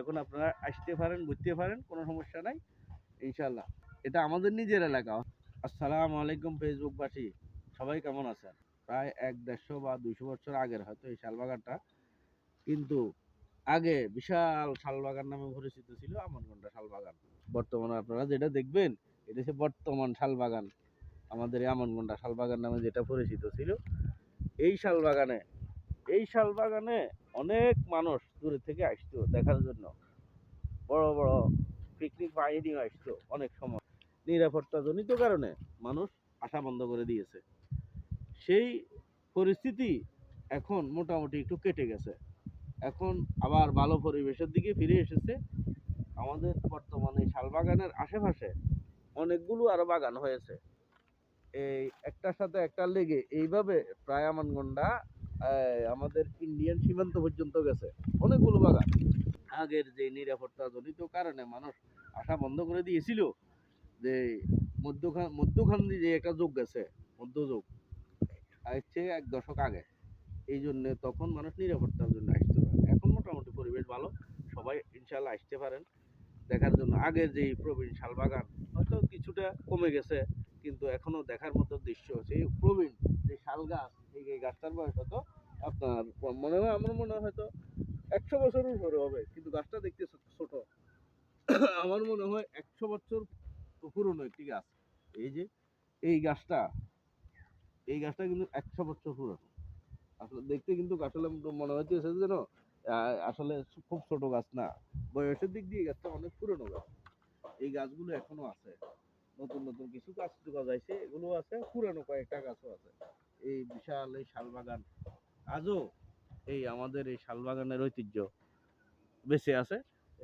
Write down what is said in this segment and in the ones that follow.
এখন আপনারা আসতে পারেন বুঝতে পারেন, কোনো সমস্যা নাই ইনশাল্লাহ এটা আমাদের নিজের এলাকা। আসসালামু আলাইকুম ফেসবুকবাসী, সবাই কেমন আছেন? প্রায় এক দেড়শো বা দুইশো বছর আগের হয়তো এই শালবাগানটা, কিন্তু আগে বিশাল শালবাগান নামে পরিচিত ছিল আমনগন্ডা শালবাগান। বর্তমানে আপনারা যেটা দেখবেন, এটা হচ্ছে বর্তমান শালবাগান। আমাদের এই আমনগন্ডা শালবাগান নামে যেটা পরিচিত ছিল, এই শালবাগানে এই শালবাগানে অনেক মানুষ দূরে থেকে আসতো দেখার জন্য। বড় বড় পিকনিক বাহিনীও আসতো অনেক সময়। নিরাপত্তাজনিত কারণে মানুষ আসা বন্ধ করে দিয়েছে। সেই পরিস্থিতি এখন মোটামুটি একটু কেটে গেছে। এখন আবার ভালো পরিবেশের দিকে ফিরে এসেছে। আমাদের বর্তমানে শালবাগানের আশেপাশে অনেকগুলো আরও বাগান হয়েছে। এই একটার সাথে একটা লেগে এইভাবে প্রায় আমানগন্ডা আমাদের ইন্ডিয়ান সীমান্ত পর্যন্ত গেছে। অনেকগুলো বাগান। আগের যে নিরাপত্তা জনিত কারণে মানুষ আসা বন্ধ করে দিয়েছিল যে মধ্যখান মধ্যখান যে একটা যুগ গেছে, মধ্যযুগ আসছে এক দশক আগে। এই জন্য তখন মানুষ নিরাপত্তার জন্য আসতে না। এখন মোটামুটি পরিবেশ ভালো, সবাই ইনশাল্লাহ আসতে পারেন। দেখার জন্য আগের যে প্রবীণ শালবাগান হয়তো কিছুটা কমে গেছে, কিন্তু এখনও দেখার মতো দৃশ্য সেই প্রবীণ যে শাল গাছ গাছটার বয়স হয়তো আপনার মনে হয়, আমার মনে হয় হয়তো একশো বছর উপরে হবে, কিন্তু গাছটা দেখতে ছোট আমার মনে হয় একশো বছর পুরনো একটি গাছ। এই যে, এই গাছটা এই গাছটা কিন্তু একশো বছর পুরনো। আসলে দেখতে কিন্তু আসলে মনে হচ্ছে যেন আসলে খুব ছোট গাছ না। বয়সের দিক দিয়ে গাছটা অনেক পুরনো গাছ। এই গাছগুলো এখনও আছে। নতুন নতুন কিছু গাছ গজাইছে এগুলো আছে, পুরানো কয়েকটা গাছও আছে। এই বিশাল এই শালবাগান। আজও এই আমাদের এই শালবাগানের ঐতিহ্য বেঁচে আছে।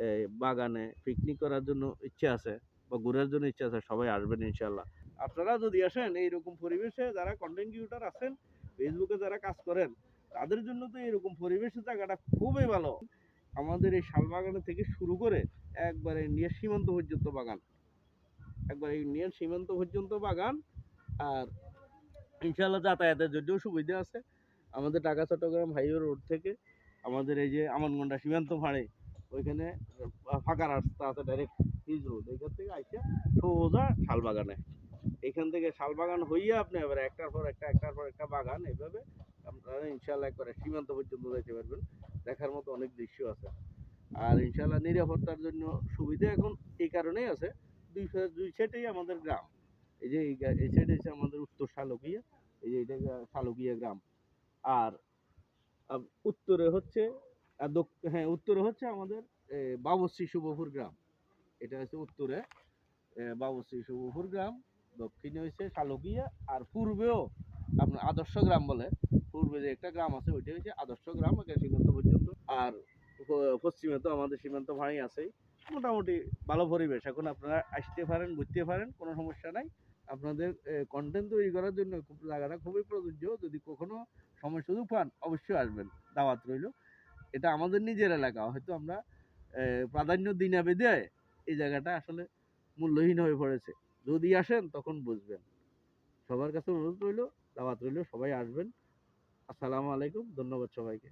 এই বাগানে পিকনিক করার জন্য ইচ্ছে আছে বা ঘোরার জন্য ইচ্ছে আছে, সবাই আসবেন ইনশাল্লাহ আপনারা যদি আসেন এইরকম পরিবেশে যারা কন্টেন্ট ক্রিয়েটর আছেন ফেসবুকে যারা কাজ করেন, তাদের জন্য তো এরকম পরিবেশের জায়গাটা খুবই ভালো। আমাদের এই শালবাগানে থেকে শুরু করে একবারে ইন্ডিয়ার সীমান্ত পর্যন্ত বাগান। একবার এই ইন্ডিয়ান সীমান্ত পর্যন্ত বাগান আর ইনশাল্লাহ যাতায়াতের জন্যও সুবিধা আছে। আমাদের ঢাকা, চট্টগ্রাম হাইওয়ে রোড থেকে আমাদের এই যে আমনগন্ডা সীমান্ত ফাঁড়ে ওইখানে ফাঁকা রাস্তা আছে ডাইরেক্ট হিজ রোড এইখান থেকে আইসা সোজা শালবাগানে। এখান থেকে শালবাগান হইয়া আপনি এবার একটার পর একটা, একটার পর একটা বাগান, এইভাবে আপনারা ইনশাল্লাহ একবারে সীমান্ত পর্যন্ত যাইতে পারবেন। দেখার মতো অনেক দৃশ্য আছে। আর ইনশাল্লাহ নিরাপত্তার জন্য সুবিধা এখন এই কারণেই আছে। দুই দুই সাইডেই আমাদের গ্রাম। এই যে এই সাইডে হচ্ছে আমাদের উত্তর শালকিয়া, এই যে এটা শালকিয়া গ্রাম। আর উত্তরে হচ্ছে হ্যাঁ উত্তরে হচ্ছে আমাদের বাবশ্রী শুভপুর গ্রাম। এটা হচ্ছে উত্তরে বাবশ্রী শুভপুর গ্রাম, দক্ষিণে হচ্ছে শালকিয়া, আর পূর্বেও আপনার আদর্শ গ্রাম বলে। পূর্বে যে একটা গ্রাম আছে, ওইটা হচ্ছে আদর্শ গ্রাম সীমান্ত পর্যন্ত। আর পশ্চিমে তো আমাদের সীমান্ত ভাড়ি আছেই। মোটামুটি ভালো পরিবেশ। এখন আপনারা আসতে পারেন বুঝতে পারেন, কোনো সমস্যা নাই। আপনাদের কন্টেন্ট তৈরি করার জন্য খুব, জায়গাটা খুবই প্রযোজ্য। যদি কখনো সময় সুযোগ পান, অবশ্যই আসবেন। দাওয়াত রইল। এটা আমাদের নিজের এলাকা। হয়তো আমরা প্রাধান্য দিই না বেঁধে এই জায়গাটা আসলে মূল্যহীন হয়ে পড়েছে। যদি আসেন, তখন বুঝবেন। সবার কাছে অনুরোধ রইল, দাওয়াত রইল, সবাই আসবেন। আসসালামু আলাইকুম, ধন্যবাদ সবাইকে।